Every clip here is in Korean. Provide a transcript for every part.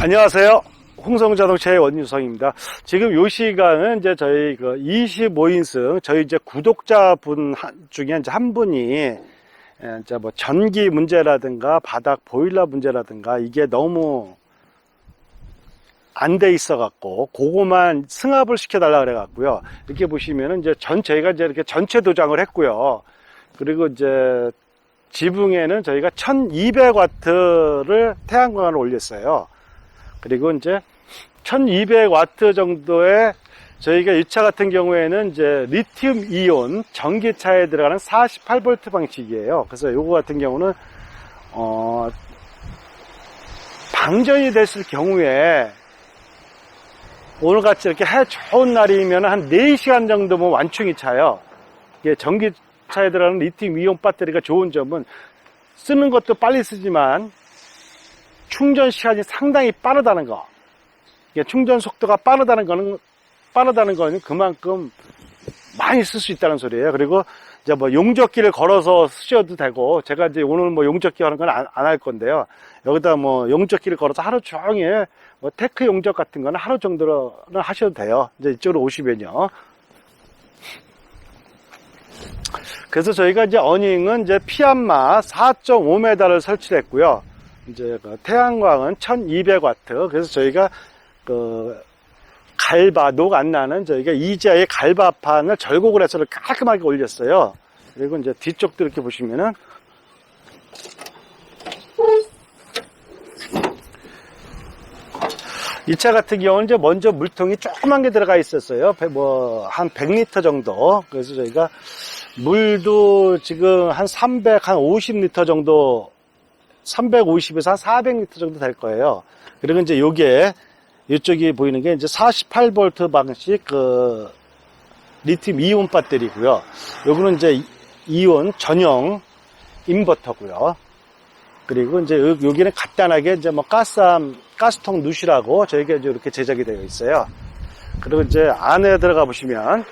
안녕하세요. 홍성자동차의 원유성입니다. 지금 요 시간은 이제 저희 그 25인승 저희 이제 구독자분 한- 중에 이제 한 분이 예, 이제 뭐 전기 문제라든가 바닥 보일러 문제라든가 이게 너무 안 돼 있어 갖고 그거만 승합을 시켜 달라 그래 갖고요. 이렇게 보시면은 이제 전 저희가 이제 이렇게 전체 도장을 했고요. 그리고 이제 지붕에는 저희가 1200와트를 태양광을 올렸어요. 그리고 이제 1200와트 정도의 저희가 이 차 같은 경우에는 이제 리튬 이온 전기차에 들어가는 48V 방식이에요. 그래서 요거 같은 경우는 어 방전이 됐을 경우에 오늘 같이 이렇게 해 좋은 날이면 한 4시간 정도면 완충이 차요. 이게 전기차에 들어가는 리튬 이온 배터리가 좋은 점은 쓰는 것도 빨리 쓰지만 충전 시간이 상당히 빠르다는 거. 충전 속도가 빠르다는 거는 빠르다는 거는 그만큼 많이 쓸 수 있다는 소리예요. 그리고 이제 뭐 용접기를 걸어서 쓰셔도 되고 제가 이제 오늘 뭐 용접기 하는 건 안 할 건데요. 여기다 뭐 용접기를 걸어서 하루 종일 뭐 테크 용접 같은 거는 하루 정도는 하셔도 돼요. 이제 이쪽으로 오시면요. 그래서 저희가 이제 어닝은 이제 피안마 4.5m를 설치를 했고요. 이제 그 태양광은 1200와트. 그래서 저희가 그 갈바, 녹 안 나는 저희가 이자의 갈바판을 절곡을 해서 깔끔하게 올렸어요. 그리고 이제 뒤쪽도 이렇게 보시면은 이 차 같은 경우는 이제 먼저 물통이 조그만 게 들어가 있었어요. 뭐, 한 100리터 정도. 그래서 저희가 물도 지금 한 300, 한 50리터 정도, 350에서 한 400리터 정도 될 거예요. 그리고 이제 요게, 이쪽이 보이는 게 이제 48V 방식 그 리튬 이온 배터리고요. 요거는 이제 이온 전용 인버터고요. 그리고 이제 요- 여기는 간단하게 이제 뭐 가스함, 가스통 누시라고 저희가 이제 이렇게 제작이 되어 있어요. 그리고 이제 안에 들어가 보시면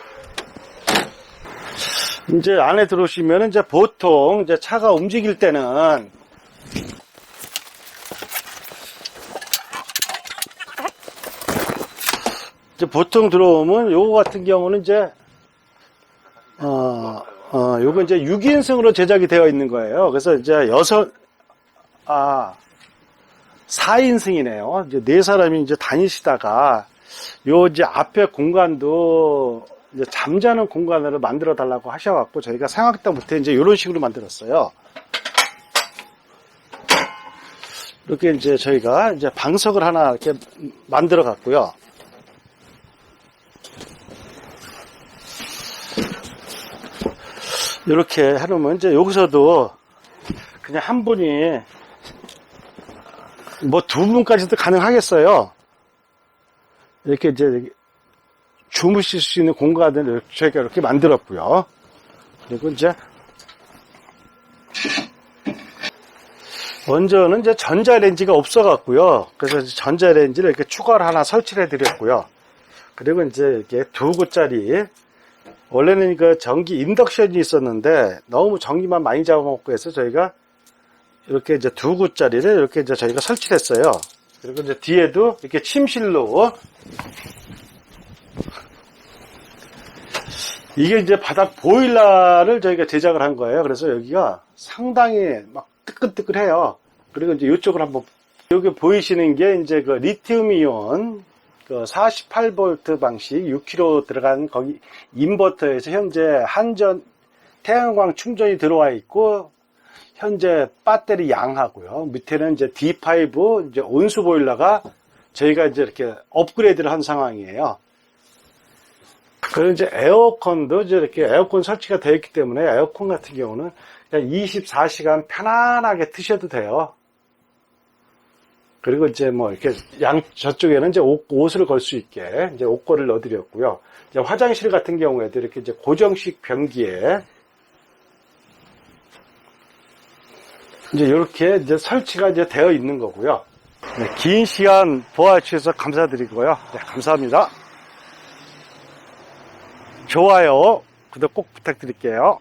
이제 안에 들어오시면 이제 보통 이제 차가 움직일 때는 이제 보통 들어오면 요거 같은 경우는 이제 어, 어, 요거 이제 6인승으로 제작이 되어 있는 거예요. 그래서 이제 여섯, 아, 4인승이네요. 이제 네 사람이 이제 다니시다가 요 이제 앞에 공간도 잠자는 공간으로 만들어 달라고 하셔갖고 저희가 생각 때부터 이제 이런 식으로 만들었어요. 이렇게 이제 저희가 이제 방석을 하나 이렇게 만들어 갔고요. 이렇게 해놓으면 이제 여기서도 그냥 한 분이 뭐 두 분까지도 가능하겠어요. 이렇게 이제 주무실 수 있는 공간을 저희가 이렇게 만들었고요. 그리고 이제 먼저는 이제 전자레인지가 없어갖고요. 그래서 전자레인지를 이렇게 추가를 하나 설치를 해드렸고요. 그리고 이제 이렇게 두 구짜리 원래는 그 전기 인덕션이 있었는데 너무 전기만 많이 잡아먹고 해서 저희가 이렇게 이제 두 구짜리를 이렇게 이제 저희가 설치를 했어요. 그리고 이제 뒤에도 이렇게 침실로 이게 이제 바닥 보일러를 저희가 제작을 한 거예요. 그래서 여기가 상당히 막 뜨끈뜨끈해요. 그리고 이제 이쪽을 한번 여기 보이시는 게 이제 그 리튬 이온 그 48V 방식 6kg 들어간 거기 인버터에서 현재 한전 태양광 충전이 들어와 있고 현재 배터리 양하고요. 밑에는 이제 D5 이제 온수 보일러가 저희가 이제 이렇게 업그레이드를 한 상황이에요. 그리고 이제 에어컨도 이렇게 에어컨 설치가 되어 있기 때문에 에어컨 같은 경우는 그냥 24시간 편안하게 트셔도 돼요. 그리고 이제 뭐 이렇게 양 저쪽에는 이제 옷, 옷을 걸 수 있게 이제 옷걸이를 넣어드렸고요. 이제 화장실 같은 경우에도 이렇게 이제 고정식 변기에 이제 이렇게 이제 설치가 이제 되어 있는 거고요. 네, 긴 시간 보아주셔서 감사드리고요. 네, 감사합니다. 좋아요, 구독 꼭 부탁드릴게요.